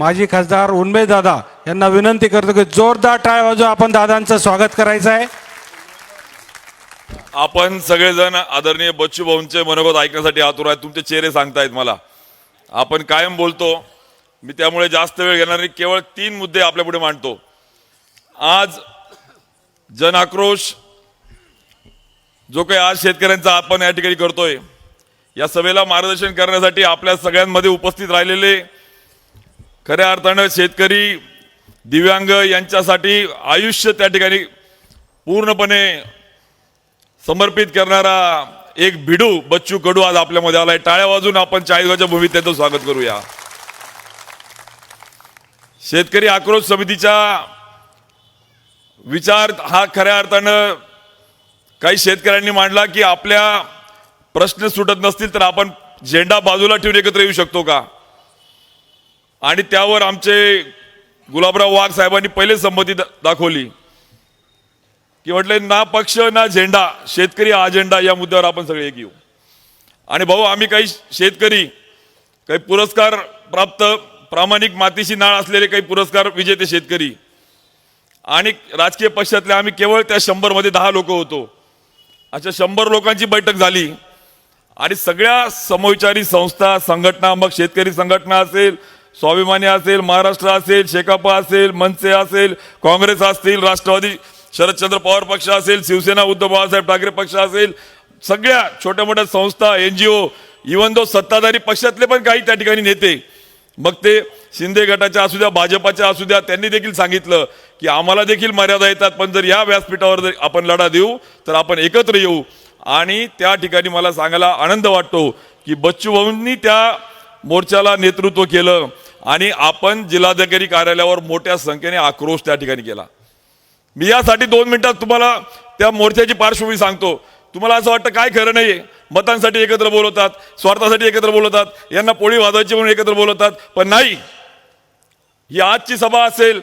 माजी खासदार उन्मे दादा यांना विनंती करतो की जोरदार टाळ वाजू आपण दादांचं स्वागत करायचं आहे. आपण सगळेजण आदरणीय बच्चू भाऊंचे मनोगत ऐकण्यासाठी आतुर आहेत तुमचे चेहरे सांगतायत मला. आपण कायम बोलतो. मी त्यामुळे जास्त वेळ घेणार नाही. केवळ तीन मुद्दे आपल्या पुढे मांडतो. आज जन आक्रोश जो काही आज शेतकऱ्यांचा आपण या ठिकाणी करतोय या सभेला मार्गदर्शन करण्यासाठी आपल्या सगळ्यांमध्ये उपस्थित राहिलेले खऱ्या अर्थानं शेतकरी दिव्यांग यांच्यासाठी आयुष्य त्या ठिकाणी पूर्णपणे समर्पित करणारा एक भिडू बच्चू कडू आज आपल्यामध्ये आलाय. टाळ्या वाजून आपण चाळीसगावच्या भूमीत त्यांचं स्वागत करूया. शेतकरी आक्रोश समितीचा विचार हा खऱ्या अर्थानं काही शेतकऱ्यांनी मांडला की आपल्या प्रश्न सुटत नसतील तर आपण झेंडा बाजूला ठेवून एकत्र येऊ शकतो का? आणि त्यावर आमचे गुलाबराव वाघ साहेबांनी पहिले संमती दाखवली. की म्हटले ना पक्ष ना झेंडा शेतकरी हा अजेंडा या मुद्द्यावर आपण सगळे एक येऊ. आणि भाऊ आम्ही काही शेतकरी काही पुरस्कार प्राप्त प्रामाणिक मातीशी नाळ असलेले काही पुरस्कार विजेते शेतकरी. आणि राजकीय पक्षातले आम्ही केवळ त्या शंभरमध्ये दहा लोक होतो. अशा शंभर लोकांची बैठक झाली. आणि सगळ्या समविचारी संस्था संघटना मग शेतकरी संघटना असेल स्वाभिमानी असेल महाराष्ट्र असेल शेकापा असेल मनसे असेल काँग्रेस असतील राष्ट्रवादी शरदचंद्र पवार पक्ष असेल शिवसेना उद्धव बाळासाहेब ठाकरे पक्ष असेल सगळ्या छोट्या मोठ्या संस्था एन जी ओ इवन दो सत्ताधारी पक्षातले पण काही त्या ठिकाणी नेते मग ते शिंदे गटाच्या असू द्या भाजपाच्या असू द्या त्यांनी देखील सांगितलं की आम्हाला देखील मर्यादा येतात पण जर या व्यासपीठावर जर आपण लढा देऊ तर आपण एकत्र येऊ. आणि त्या ठिकाणी मला सांगायला आनंद वाटतो की बच्चू भाऊंनी त्या मोर्चाला नेतृत्व केलं आणि आपण जिल्हाधिकारी कार्यालयावर मोठ्या संख्येने आक्रोश त्या ठिकाणी केला. मी यासाठी दोन मिनिटात तुम्हाला त्या मोर्चाची पार्श्वभूमी सांगतो. तुम्हाला असं वाटतं काय खरं नाही मतांसाठी एकत्र बोलवतात स्वार्थासाठी एकत्र बोलवतात यांना पोळी वाजवायची म्हणून एकत्र बोलवतात पण नाही. ही आजची सभा असेल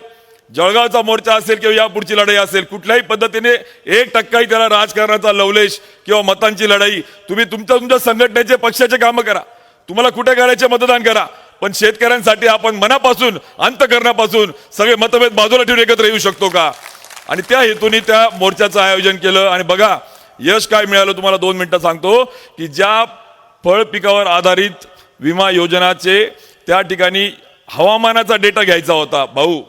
जळगावचा मोर्चा असेल किंवा या पुढची लढाई असेल कुठल्याही पद्धतीने एक टक्काही त्याला राजकारणाचा लवलेश किंवा मतांची लढाई तुम्ही तुमच्या तुमच्या संघटनेचे पक्षाचे कामं करा. तुम्हाला कुठे करायचे मतदान करा. पण शेतकऱ्यांसाठी आपण मनापासून अंतकरणापासून सगळे मतभेद बाजूला ठेवून एकत्र येऊ शकतो का? आणि त्या हेतूने त्या मोर्चाचं आयोजन केलं. आणि बघा यश काय मिळालं तुम्हाला दोन मिनिटं सांगतो की ज्या फळ पिकावर आधारित विमा योजनाचे त्या ठिकाणी हवामानाचा डेटा घ्यायचा होता. भाऊ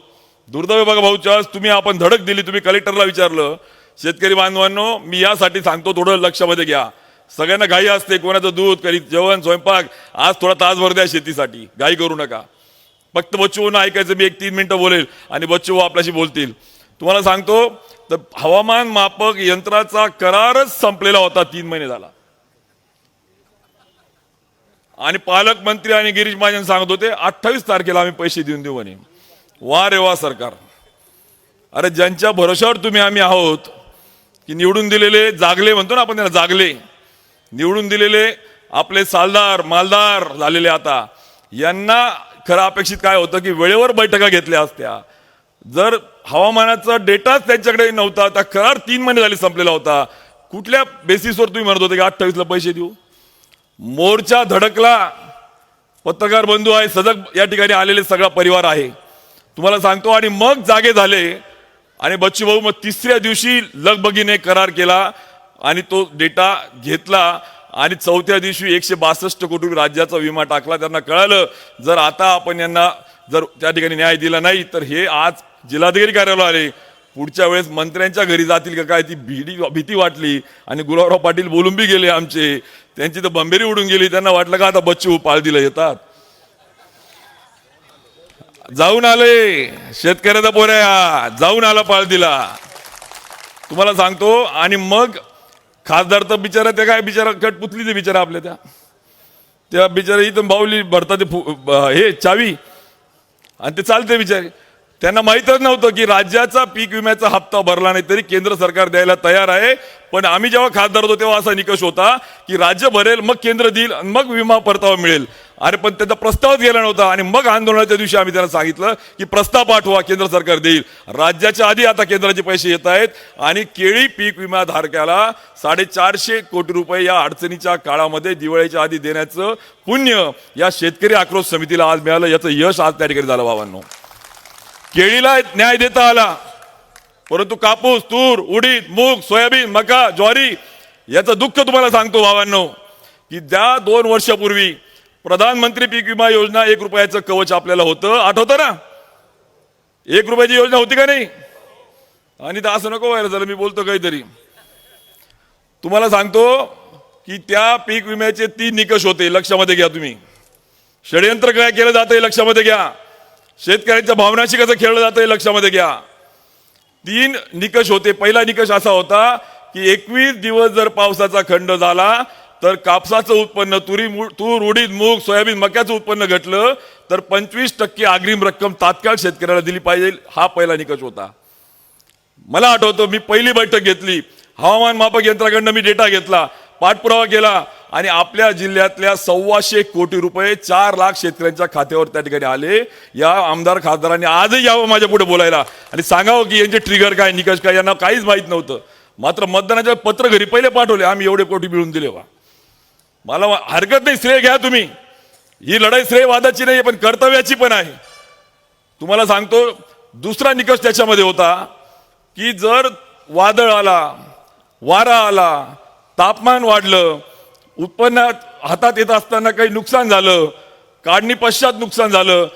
दुर्दैव बघा भाऊच्या तुम्ही आपण धडक दिली तुम्ही कलेक्टरला विचारलं. शेतकरी बांधवांनो मी यासाठी सांगतो थोडं लक्षामध्ये घ्या. सगळ्यांना घाई असते कोणाचं दूध कधी जेवण स्वयंपाक आज थोडा तासभर द्या शेतीसाठी. घाई करू नका. फक्त बच्चू ऐकायचं मी एक तीन मिनटं बोलेल आणि बच्चू आपल्याशी बोलतील. तुम्हाला सांगतो तर हवामान मापक यंत्राचा करारच संपलेला होता तीन महिने झाला. आणि पालकमंत्री आणि गिरीश महाजन सांगत होते अठ्ठावीस तारखेला आम्ही पैसे देऊन देऊ म्हणे. वा रे वा सरकार. अरे ज्यांच्या भरोशावर तुम्ही आम्ही आहोत की निवडून दिलेले जागले म्हणतो ना आपण त्यांना जागले. निवडून दिलेले आपले सालदार मालदार झालेले आता. यांना खरं अपेक्षित काय होतं की वेळेवर बैठका घेतल्या असत्या. जर हवामानाचा डेटाच त्यांच्याकडे नव्हता त्या करार तीन महिने झाले संपलेला होता. कुठल्या बेसिसवर तुम्ही म्हणत होते की अठ्ठावीसला पैसे देऊ? मोर्चा धडकला. पत्रकार बंधू आहे सजग या ठिकाणी आलेले सगळा परिवार आहे. तुम्हाला सांगतो आणि मग जागे झाले. आणि बच्चू भाऊ मग तिसऱ्या दिवशी लगबगीने करार केला. आणि तो डेटा घेतला आणि चौथ्या दिवशी एकशे बासष्ट कोटी राज्याचा विमा टाकला. त्यांना कळालं जर आता आपण यांना जर त्या ठिकाणी न्याय दिला नाही तर हे आज जिल्हाधिकारी कार्यालय आले. पुढच्या वेळेस मंत्र्यांच्या घरी जातील का काय ती भीडी भीती वाटली. आणि गुलाबराव पाटील बोलून बी गेले आमचे. त्यांची तर बंबेरी उडून गेली. त्यांना वाटलं का आता बच्चू पाळ दिलं येतात? जाऊन आले. शेतकऱ्याचा पोऱ्या जाऊन आला पाळ दिला. तुम्हाला सांगतो आणि मग खासदार तर बिचारा त्या काय बिचारा कटपुतली ते बिचारा आपल्या त्या. त्या बिचारा इथं बाहुली भरतात ते फु- ब- हे चावी. आणि ते चालते बिचारे. त्यांना माहीतच नव्हतं की राज्याचा पीक विम्याचा हप्ता भरला नाही तरी केंद्र सरकार द्यायला तयार आहे. पण आम्ही जेव्हा खासदार होतो तेव्हा असा निकष होता की राज्य भरेल मग केंद्र देईल मग विमा परतावा मिळेल. अरे पण त्याचा प्रस्तावच गेला नव्हता. आणि मग आंदोलनाच्या दिवशी आम्ही त्यांना सांगितलं की प्रस्ताव पाठवा केंद्र सरकार देईल. राज्याच्या आधी आता केंद्राचे पैसे येत आहेत आणि केळी पीक विमा धारकाला साडेचारशे कोटी रुपये या अडचणीच्या काळामध्ये दिवाळीच्या आधी देण्याचं पुण्य या शेतकरी आक्रोश समितीला आज मिळालं याचं यश आज त्या ठिकाणी झालं बाबांनो केळीला न्याय देता आला. परंतु कापूस तूर उडीद मूग सोयाबीन मका ज्वारी याचं दुःख तुम्हाला सांगतो भावांनो की त्या दोन वर्षापूर्वी प्रधानमंत्री पीक विमा योजना एक रुपयाचं कवच आपल्याला होतं. आठवतं ना? एक रुपयाची योजना होती का नाही? आणि तर असं नको व्हायला झालं मी बोलतो काहीतरी. तुम्हाला सांगतो की त्या पीक विम्याचे तीन निकष होते लक्षामध्ये घ्या तुम्ही. षडयंत्र काय केलं जातं लक्षामध्ये घ्या. शेतकऱ्यांच्या भावनाशी कसं खेळलं जातं हे लक्षामध्ये घ्या. तीन निकष होते. पहिला निकष असा होता की एकवीस दिवस जर पावसाचा खंड झाला तर कापसाचं उत्पन्न तुरी तूर उडीद मूग सोयाबीन मक्याचं उत्पन्न घटलं तर पंचवीस टक्के अग्रिम रक्कम तात्काळ शेतकऱ्याला दिली पाहिजे हा पहिला निकष होता. मला आठवतं मी पहिली बैठक घेतली. हवामान मापक यंत्राकडनं मी डेटा घेतला पाठपुरावा केला आणि आपल्या जिल्ह्यातल्या सव्वाशे कोटी रुपये चार लाख शेतकऱ्यांच्या खात्यावर त्या ठिकाणी आले. या आमदार खासदारांनी आजही यावं माझ्या पुढे बोलायला. आणि सांगावं की यांचे ट्रिगर काय निकष काय यांना काहीच माहीत नव्हतं. मात्र मतदानाच्या पत्र घरी पहिले पाठवले आम्ही एवढे कोटी मिळून दिले वा मला हरकत नाही श्रेय घ्या तुम्ही. ही लढाई श्रेयवादाची नाही पण कर्तव्याची पण आहे. तुम्हाला सांगतो दुसरा निकष त्याच्यामध्ये होता की जर वादळ आला वारा आला तापमान वाढलं उत्पन्न हातात येत असताना काही नुकसान झालं काढणी पश्चात नुकसान झालं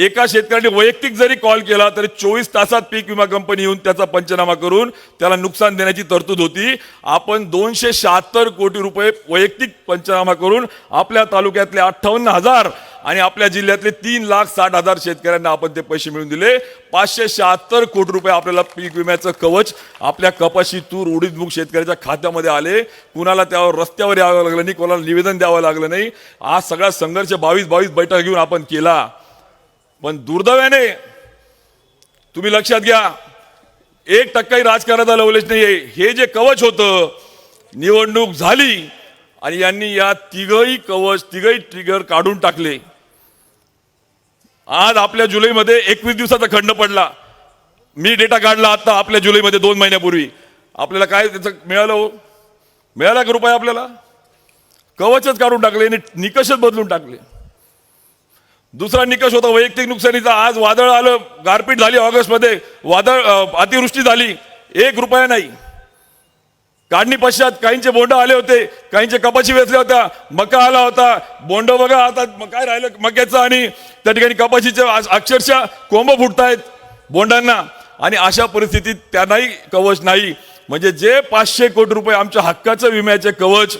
एका शेतकऱ्याने वैयक्तिक जरी कॉल केला तरी चोवीस तासात पीक विमा कंपनी येऊन त्याचा पंचनामा करून त्याला नुकसान देण्याची तरतूद होती. आपण दोनशे शहात्तर कोटी रुपये वैयक्तिक पंचनामा करून आपल्या तालुक्यातले अठ्ठावन्न हजार आणि आपल्या जिल्ह्यातले तीन लाख साठ हजार शेतकऱ्यांना आपण ते पैसे मिळून दिले. पाचशे शहात्तर कोटी रुपये आपल्याला पीक विम्याचं कवच आपल्या कपाशी तूर उडीदमुख शेतकऱ्याच्या खात्यामध्ये आले. कुणाला त्यावर रस्त्यावर यावं लागलं नाही कोणाला निवेदन द्यावं लागलं नाही. आज सगळा संघर्ष बावीस बावीस बैठक घेऊन आपण केला. पण दुर्दैवाने तुम्ही लक्षात घ्या एक टक्काही राजकारणाचा लवलेच नाहीये. हे जे कवच होतं निवडणूक झाली आणि यांनी या तिघही कवच तिघही ट्रिगर काढून टाकले. आज आपल्या जुलैमध्ये एकवीस दिवसाचा खंड पडला. मी डेटा काढला आता आपल्या जुलैमध्ये दोन महिन्यापूर्वी. आपल्याला काय त्याचं मिळालं हो? मिळाला का रुपये आपल्याला? कवचच काढून टाकले आणि निकषच बदलून टाकले. दुसरा निकष होता वैयक्तिक नुकसानीचा. आज वादळ आलं गारपीट झाली ऑगस्टमध्ये. वादळ अतिवृष्टी झाली. एक रुपया नाही. काढणी पश्चात काहींचे बोंड आले होते काहींचे कपाशी वेचल्या होत्या. मका आला होता. बोंड बघा आता काय राहिलं मक्याचं आणि त्या ठिकाणी कपाशीचे अक्षरशः कोंब फुटतायत बोंडांना. आणि अशा परिस्थितीत त्यांनाही कवच नाही. म्हणजे जे पाचशे कोटी रुपये आमच्या हक्काचं विम्याचे कवच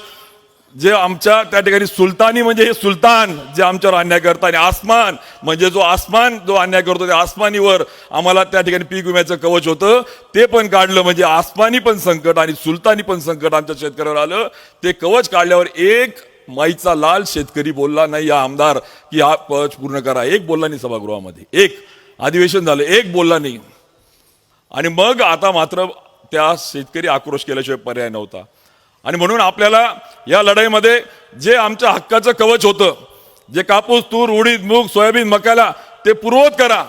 जे आमच्या त्या ठिकाणी सुलतानी म्हणजे हे सुलतान जे आमच्यावर अन्याय करतात आणि आसमान म्हणजे जो आसमान जो अन्याय करतो त्या आसमानीवर आम्हाला त्या ठिकाणी पीक विम्याचं कवच होतं. ते पण काढलं म्हणजे आसमानी पण संकट आणि सुलतानी पण संकट आमच्या शेतकऱ्यावर आलं. ते कवच काढल्यावर एक माईचा लाल शेतकरी बोलला नाही या आमदार की हा कवच पूर्ण करा. एक बोलला नाही सभागृहामध्ये. एक. अधिवेशन झालं एक बोलला नाही. आणि मग आता मात्र त्या शेतकरी आक्रोश केल्याशिवाय पर्याय नव्हता. आणि म्हणून आपल्याला या लढाईमध्ये जे आमच्या हक्काचं कवच होतं जे कापूस तूर उडीद मूग सोयाबीन मक्याला ते पूर्वत करा.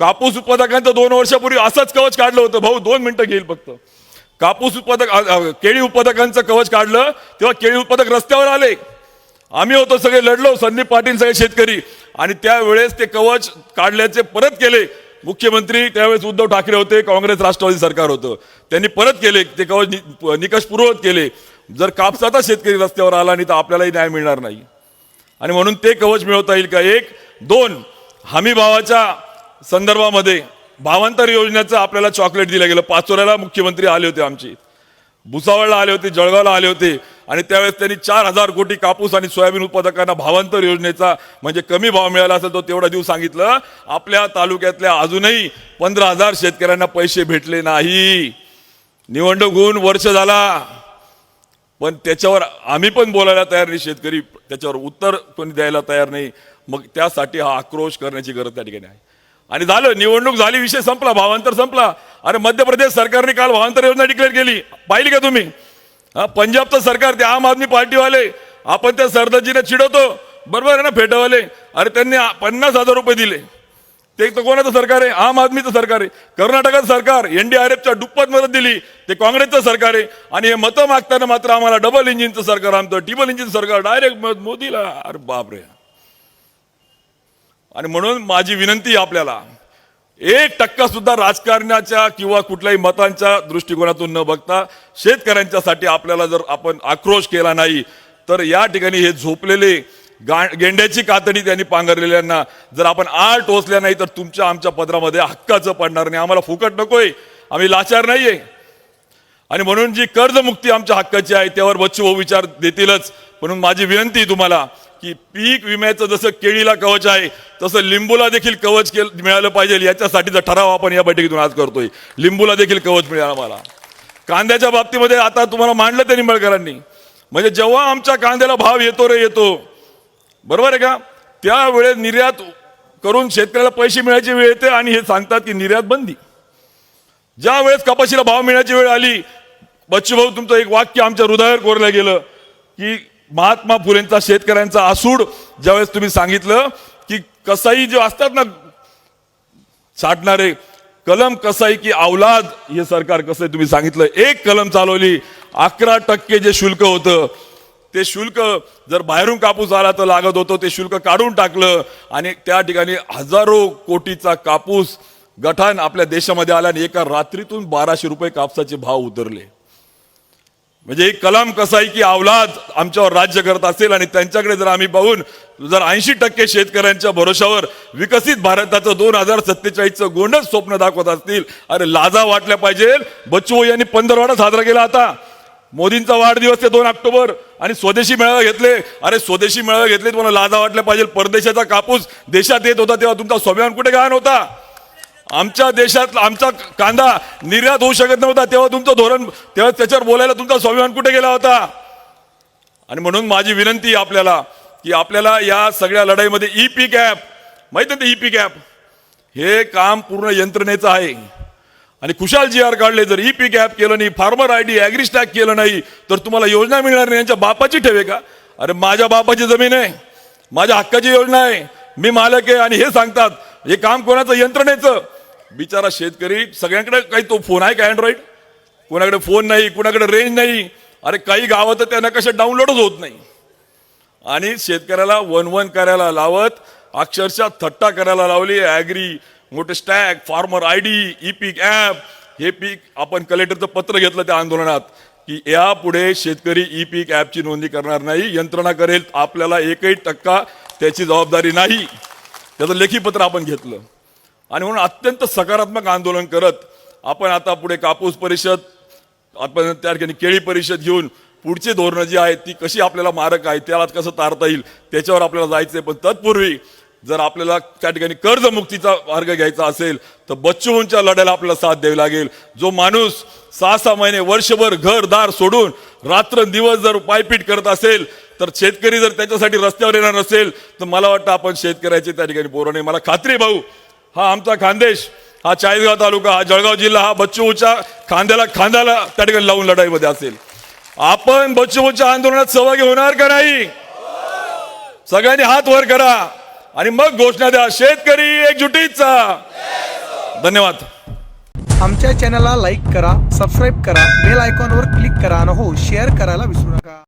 कापूस उत्पादकांचं दोन वर्षापूर्वी असंच कवच काढलं होतं. भाऊ दोन मिनिटं घेईल फक्त. कापूस उत्पादक केळी उत्पादकांचं कवच काढलं तेव्हा केळी उत्पादक रस्त्यावर आले. आम्ही होतो सगळे लढलो संदीप पाटील सगळे शेतकरी. आणि त्यावेळेस ते कवच काढल्याचे परत केले. मुख्यमंत्री त्यावेळेस उद्धव ठाकरे होते काँग्रेस राष्ट्रवादी सरकार होतं. त्यांनी परत केले ते कवच नि- निकष पूर्वत केले. जर कापसाचा शेतकरी रस्त्यावर आला नाही तर आपल्यालाही न्याय मिळणार नाही. आणि म्हणून ते कवच मिळवता येईल का? एक दोन हमी भावाच्या संदर्भामध्ये भावांतर योजनेचं आपल्याला चॉकलेट दिलं गेलं. पाचोऱ्याला मुख्यमंत्री आले होते आमचे. भुसावळला आले होते जळगावला आले होते. आणि त्यावेळेस त्यांनी चार हजार कोटी कापूस आणि सोयाबीन उत्पादकांना भावांतर योजनेचा म्हणजे कमी भाव मिळाला असेल तो तेवढा देऊ सांगितलं. आपल्या तालुक्यातल्या अजूनही पंधरा हजार शेतकऱ्यांना पैसे भेटले नाही. निवडणूक होऊन वर्ष झाला. पण त्याच्यावर आम्ही पण बोलायला तयार नाही शेतकरी त्याच्यावर उत्तर कोणी द्यायला तयार नाही. मग त्यासाठी हा आक्रोश करण्याची गरज त्या ठिकाणी आहे. आणि झालं निवडणूक झाली विषय संपला भावांतर संपला. अरे मध्य प्रदेश सरकारने काल भावांतर योजना डिक्लेअर केली. पाहिली का तुम्ही? पंजाबचं सरकार ते आम आदमी पार्टीवाले आपण त्या सरदारजीने चिडवतो. बरोबर आहे ना फेटावाले? अरे त्यांनी पन्नास हजार रुपये दिले. ते तर कोणाचं सरकार आहे? आम आदमीचं सरकार आहे. कर्नाटकाचं सरकार एनडीआरएफच्या दुप्पट मदत दिली. ते काँग्रेसचं सरकार आहे. आणि हे मतं मागताना मात्र आम्हाला डबल इंजिनचं सरकार आमचं ट्रिपल इंजिन सरकार. डायरेक्ट मोदीला. अरे बापरे. आणि म्हणून माझी विनंती आपल्याला एक टक्का सुद्धा राजकारणाच्या किंवा कुठल्याही मतांच्या दृष्टिकोनातून न बघता शेतकऱ्यांच्यासाठी आपल्याला जर आपण आक्रोश केला नाही तर या ठिकाणी हे झोपलेले गा गेंड्याची कातडी त्यांनी पांघरलेल्यांना जर आपण आळ टोचल्या नाही तर तुमच्या आमच्या पदरामध्ये हक्काचं पडणार नाही. आम्हाला फुकट नकोय. आम्ही लाचार नाहीये. आणि म्हणून जी कर्जमुक्ती आमच्या हक्काची आहे त्यावर बच्चू भाऊ विचार देतीलच. म्हणून माझी विनंती तुम्हाला की पीक विम्याचं जसं केळीला कवच आहे तसं लिंबूला देखील कवच केल मिळालं पाहिजे. याच्यासाठीचा ठराव आपण या बैठकीतून आज करतोय. लिंबूला देखील कवच मिळालं आम्हाला. कांद्याच्या बाबतीमध्ये आता तुम्हाला मांडलं ते निंबाळकरांनी. म्हणजे जेव्हा आमच्या कांद्याला भाव येतो रे येतो. बरोबर आहे का? त्यावेळेस निर्यात करून शेतकऱ्याला पैसे मिळायची वेळ येते आणि हे सांगतात की निर्यात बंदी. ज्या वेळेस कपाशीला भाव मिळण्याची वेळ आली बच्चू भाऊ तुमचं एक वाक्य आमच्या हृदयावर कोरलं गेलं की महात्मा फुलेंचा शेतकऱ्यांचा आसूड ज्यावेळेस तुम्ही सांगितलं की कसाई जे असतात ना साठणारे कलम कसाई की अवलाद हे सरकार कसं आहे तुम्ही सांगितलं. एक कलम चालवली अकरा टक्के जे शुल्क होतं ते शुल्क जर बाहेरून कापूस आला तर लागत होतं ते शुल्क काढून टाकलं आणि त्या ठिकाणी हजारो कोटीचा कापूस गठान आपल्या देशामध्ये आला आणि एका रात्रीतून बाराशे रुपये कापसाचे भाव उतरले. म्हणजे कलाम कसाई की अवलाद आमच्यावर राज्य करत असेल आणि त्यांच्याकडे जर आम्ही पाहून जर ऐंशी टक्के शेतकऱ्यांच्या भरोशावर विकसित भारताचं दोन हजार सत्तेचाळीसचं गोंडच स्वप्न दाखवत असतील अरे लाजा वाटल्या पाहिजे. बच्चू यांनी पंधरवाडा साजरा केला आता मोदींचा वाढदिवस आहे दोन ऑक्टोबर आणि स्वदेशी मेळावे घेतले. अरे स्वदेशी मेळावे घेतले तुम्हाला लाजा वाटल्या पाहिजे. परदेशाचा कापूस देशात येत होता तेव्हा तुमचा स्वाभिमान कुठे गहाण होता? आमच्या देशात आमचा कांदा निर्यात होऊ शकत नव्हता तेव्हा तुमचं धोरण तेव्हा त्याच्यावर बोलायला तुमचा स्वाभिमान कुठे गेला होता? आणि म्हणून माझी विनंती आहे आपल्याला की आपल्याला या सगळ्या लढाईमध्ये ई पी ॲप माहिती आहे ई पी ॲप हे काम पूर्ण यंत्रणेचं आहे. आणि खुशाल जी आर काढले जर ई पी ॲप केलं नाही फार्मर आय डी ॲग्रिस्टॅक केलं नाही तर तुम्हाला योजना मिळणार नाही यांच्या बापाची ठेवे का? अरे माझ्या बापाची जमीन आहे माझ्या हक्काची योजना आहे मी मालक आहे आणि हे सांगतात हे काम कोणाचं? यंत्रणेचं. बिचारा शेतकरी सगळ्यांकडे काही तो फोन आहे का अँड्रॉइड कोणाकडे फोन नाही कोणाकडे रेंज नाही. अरे काही गावात तर त्यांना कशा डाउनलोडच होत नाही. आणि शेतकऱ्याला वन वन करायला लावत अक्षरशः थट्टा करायला लावली ॲग्री मोठे stack farmer I D E peak app हे पीक आपण कलेक्टरचं पत्र घेतलं त्या आंदोलनात की यापुढे शेतकरी ई पीक ॲपची नोंदणी करणार नाही. यंत्रणा करेल आपल्याला एकही टक्का त्याची जबाबदारी नाही. त्याचं लेखी पत्र आपण घेतलं. आणि म्हणून अत्यंत सकारात्मक आंदोलन करत आपण आता पुढे कापूस परिषद आपण त्या ठिकाणी केळी परिषद घेऊन पुढची धोरणं जी आहेत ती कशी आपल्याला मारक आहे त्याला कसं तारता येईल त्याच्यावर आपल्याला जायचं आहे पण तत्पूर्वी जर आपल्याला त्या ठिकाणी कर्जमुक्तीचा मार्ग घ्यायचा असेल तर बच्चूंच्या लढ्याला आपल्याला साथ द्यावी लागेल. जो माणूस सहा सहा महिने वर्षभर घरदार सोडून रात्र दिवस जर पायपीट करत असेल तर शेतकरी जर त्याच्यासाठी रस्त्यावर येणार नसेल तर मला वाटतं आपण शेतकऱ्याचे त्या ठिकाणी पोरं नाही. मला खात्री भाऊ हा आमचा खानदेश हा चाळीसगाव तालुका हा जळगाव जिल्हा हा बच्चूच्या खांद्याला खांद्याला त्या ठिकाणी लावून लढाईमध्ये असेल. आपण बच्चूच्या आंदोलनात सहभागी होणार का नाही? सगळ्यांनी हात वर करा. आणि मग घोषणा द्या शेतकरी एकजुटीचा. धन्यवाद. आमच्या चॅनलला लाईक करा सबस्क्राईब करा बेल आयकॉनवर क्लिक करा आणि हो शेअर करायला विसरू नका.